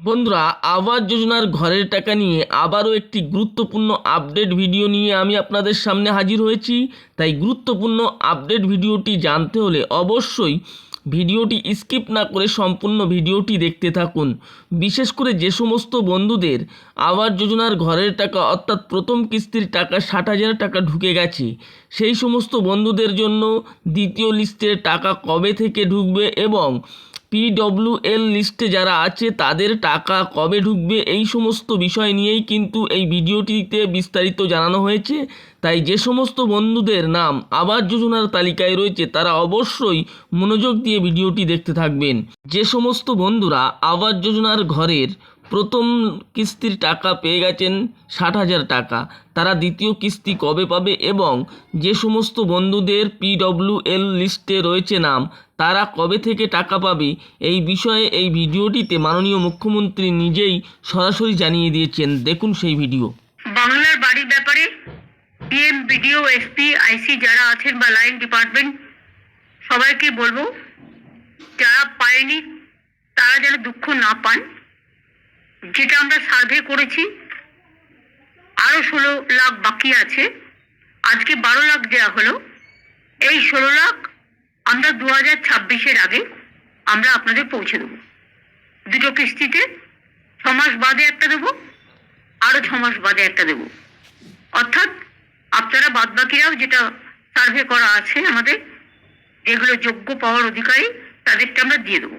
বন্ধুরা, আবাস যোজনার ঘরের টাকা নিয়ে আবারও একটি গুরুত্বপূর্ণ আপডেট ভিডিও নিয়ে আমি আপনাদের সামনে হাজির হয়েছি। তাই গুরুত্বপূর্ণ আপডেট ভিডিওটি জানতে হলে অবশ্যই ভিডিওটি স্কিপ না করে সম্পূর্ণ ভিডিওটি দেখতে থাকুন। বিশেষ করে যে সমস্ত বন্ধুদের আবাস যোজনার ঘরের টাকা অর্থাৎ প্রথম কিস্তির টাকা ষাট হাজার টাকা ঢুকে গেছে, সেই সমস্ত বন্ধুদের জন্য দ্বিতীয় লিস্টের টাকা কবে থেকে ঢুকবে এবং পিডব্লিউএল লিস্টে যারা আছে, তাদের টাকা কবে ঢুকবে এই সমস্ত বিষয় নিয়েই কিন্তু এই ভিডিওটিতে বিস্তারিত জানানো হয়েছে। তাই যে সমস্ত বন্ধুদের নাম আবাস যোজনার তালিকায় রয়েছে, তারা অবশ্যই মনোযোগ দিয়ে ভিডিওটি দেখতে থাকবেন। যে সমস্ত বন্ধুরা আবাস যোজনার ঘরের প্রথম কিস্তির টাকা পেয়ে গেছেন ষাট হাজার টাকা, তারা দ্বিতীয় কিস্তি কবে পাবে এবং যে সমস্ত বন্ধুদের পিডব্লিউএল লিস্টে রয়েছে নাম তারা কবে থেকে টাকা পাবে এই বিষয়ে এই ভিডিওটিতে মাননীয় মুখ্যমন্ত্রী নিজেই সরাসরি জানিয়ে দিয়েছেন। দেখুন সেই ভিডিও। বাংলার বাড়ির ব্যাপারে পিএম, বিডিও, এসপি, আইসি যারা আছেন বা লাইন ডিপার্টমেন্ট, সবাইকে বলব, যারা পায়নি, তারা যেন দুঃখ না পান। যেটা আমরা সার্ভে করেছি, আরও ষোলো লাখ বাকি আছে। আজকে বারো লাখ দেওয়া হলো। এই ষোলো লাখ আমরা দু হাজার ছাব্বিশের আগে আমরা আপনাদের পৌঁছে দেবো। দুটো কিস্তিতে ছ মাস বাদে একটা দেবো, আরও ছ মাস বাদে একটা দেবো। অর্থাৎ আপনারা বাদ বাকিরাও যেটা সার্ভে করা আছে আমাদের, যেগুলো যোগ্য পাওয়ার অধিকারী, তাদেরকে আমরা দিয়ে দেবো।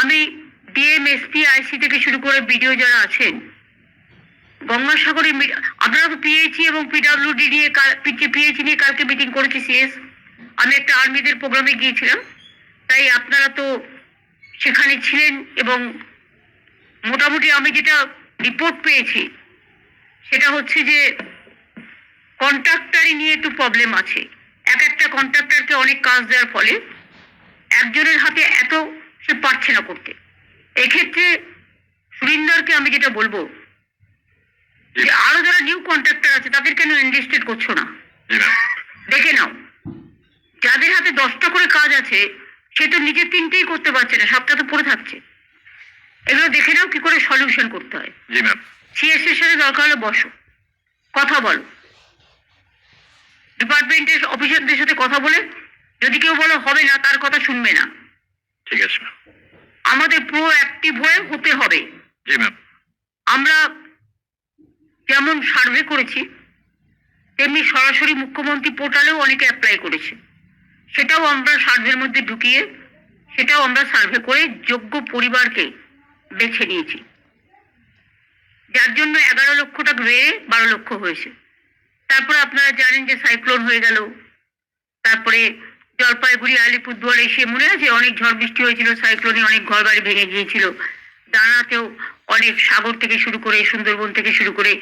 আমি ডিএম এসপি আইসি থেকে শুরু করে বিডিও যারা আছেন গঙ্গাসাগরের মি- আপনারা তো পিএইচি এবং পিডাব্লিউডি নিয়ে পিএইচি নিয়ে কালকে মিটিং করেছি সিএস আমি একটা আর্মিদের প্রোগ্রামে গিয়েছিলাম। তাই আপনারা তো সেখানে ছিলেন এবং মোটামুটি আমি যেটা রিপোর্ট পেয়েছি, সেটা হচ্ছে যে কন্ট্রাক্টারই নিয়ে একটু প্রবলেম আছে। এক একটা কন্ট্রাক্টরকে অনেক কাজ দেওয়ার ফলে একজনের হাতে এত সে পারছে না করতে। এক্ষেত্রে সুরিন্দরকে আমি যেটা বলব আরও যারা নিউ কন্ট্রাক্টর আছে তাদের কেন ইনভেস্টেড করছ না? দেখে নাও। যাদের হাতে দশটা করে কাজ আছে সে তো নিজের তিনটেই করতে পারছে না সবটা তো পড়ে থাকছে। এগুলো দেখে নাও কি করে সলিউশন করতে হয়। জি ম্যাম সিএস এর সাথে দরকার হলে বসো। কথা বলো। ডিপার্টমেন্টের অফিসারদের সাথে কথা বলে যদি কেউ বলো হবে না তার কথা শুনবে না। ঠিক আছে আমাদের প্রো অ্যাক্টিভ হয়ে হতে হবে। জি ম্যাম আমরা যেমন সার্ভে করেছি, তেমনি সরাসরি মুখ্যমন্ত্রী পোর্টালেও অনেকে অ্যাপ্লাই করেছে। সেটাও আমরা সার্ভের মধ্যে ঢুকিয়ে, সেটাও আমরা সার্ভে করে যোগ্য পরিবারকে বেছে নিয়েছি। যার জন্য এগারো লক্ষ টাকা বেড়ে বারো লক্ষ হয়েছে। তারপরে আপনারা জানেন যে সাইক্লোন হয়ে গেল। তারপরে জলপাইগুড়ি, আলিপুরদুয়ার, এসে মনে আছে? অনেক ঝড় বৃষ্টি হয়েছিল, সাইক্লোনে অনেক ঘর বাড়ি ভেঙে গিয়েছিল। দানাতেও অনেক সাগর থেকে শুরু করে সুন্দরবন থেকে শুরু করে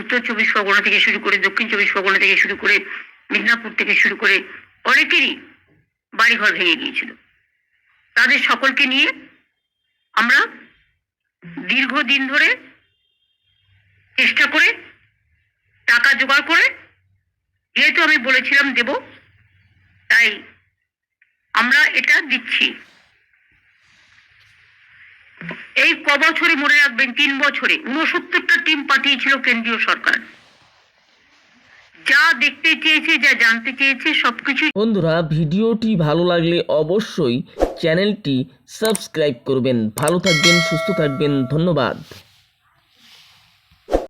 উত্তর চব্বিশ পরগনা থেকে শুরু করে দক্ষিণ চব্বিশ পরগনা থেকে শুরু করে মিদনাপুর থেকে শুরু করে অনেকেরই বাড়িঘর ভেঙে গিয়েছিল। তাদের সকলকে নিয়ে আমরা দীর্ঘদিন ধরে চেষ্টা করে টাকা জোগাড় করে যেহেতু আমি বলেছিলাম দেব, তাই আমরা এটা দিচ্ছি। এই ক বছরে মনে রাখবেন, তিন বছরে। উনসত্তরটা টিম পাঠিয়েছিল কেন্দ্রীয় সরকার। যা দেখতে চেয়েছে, যা জানতে চেয়েছে, সবকিছু বন্ধুরা, ভিডিওটি ভালো লাগলে অবশ্যই চ্যানেলটি সাবস্ক্রাইব করবেন। ভালো থাকবেন, সুস্থ থাকবেন। ধন্যবাদ।